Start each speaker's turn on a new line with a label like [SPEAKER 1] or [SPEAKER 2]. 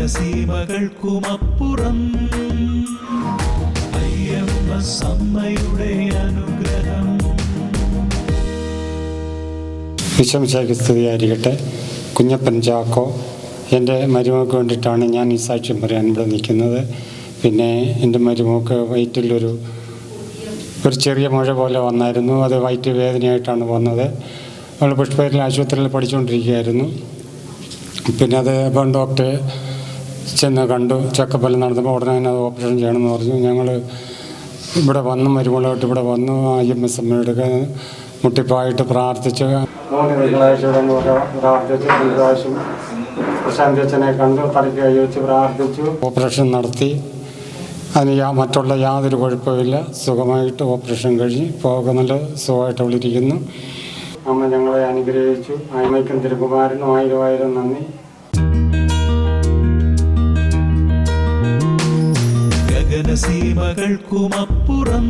[SPEAKER 1] ഗഗനസീമകൾക്കുമപ്പുറം അയ്യപ്പ സമ്മയുടെ അനുഗ്രഹം.
[SPEAKER 2] വിശ്വമിശാഖ് സ്തുതിയായിരിക്കട്ടെ. കുഞ്ഞപ്പൻ ചാക്കോ എന്റെ മരുമകൾക്ക് വേണ്ടിയിട്ടാണ് ഞാൻ ഈ സാക്ഷ്യം പറയാൻ ഇവിടെ നിൽക്കുന്നത്. പിന്നെ എന്റെ മരുമോക്ക് വയറ്റിലൊരു ഒരു ചെറിയ മുഴ പോലെ വന്നായിരുന്നു. അത് വയറ്റ് വേദനയായിട്ടാണ് വന്നത്. അവൾ പുഷ്പയിൽ ആശുപത്രിയിൽ പഠിച്ചുകൊണ്ടിരിക്കുകയായിരുന്നു. പിന്നെ അത് ഇപ്പം ഡോക്ടറെ ചെന്ന് കണ്ടു. ചെക്കപ്പെല്ലാം നടന്നപ്പോൾ ഉടനെ തന്നെ അത് ഓപ്പറേഷൻ ചെയ്യണമെന്ന് പറഞ്ഞു. ഞങ്ങൾ ഇവിടെ വന്ന് മരുമകളായിട്ട് ഇവിടെ വന്നു. ഐ എം എസ് മുട്ടിപ്പായിട്ട് പ്രാർത്ഥിച്ച് മൂന്ന് തിങ്കളാഴ്ച ഇവിടെ പ്രാർത്ഥിച്ചു തിങ്കളാഴ്ച പ്രശാന്തി അച്ഛനെ കണ്ടു. തലയ്ക്ക് പ്രാർത്ഥിച്ചു. ഓപ്പറേഷൻ നടത്തി. അതിന് യാ മറ്റുള്ള യാതൊരു കുഴപ്പമില്ല സുഖമായിട്ട് ഓപ്പറേഷൻ കഴിഞ്ഞ് ഇപ്പോൾ നല്ല സുഖമായിട്ട് അവളിരിക്കുന്നു അമ്മ ഞങ്ങളെ അനുഗ്രഹിച്ചു. അമ്മയ്ക്കും തിരുകുമാരനും ആയിരം ആയിരം നന്ദി.
[SPEAKER 1] ഗഗനസീമകൾക്കുമപ്പുറം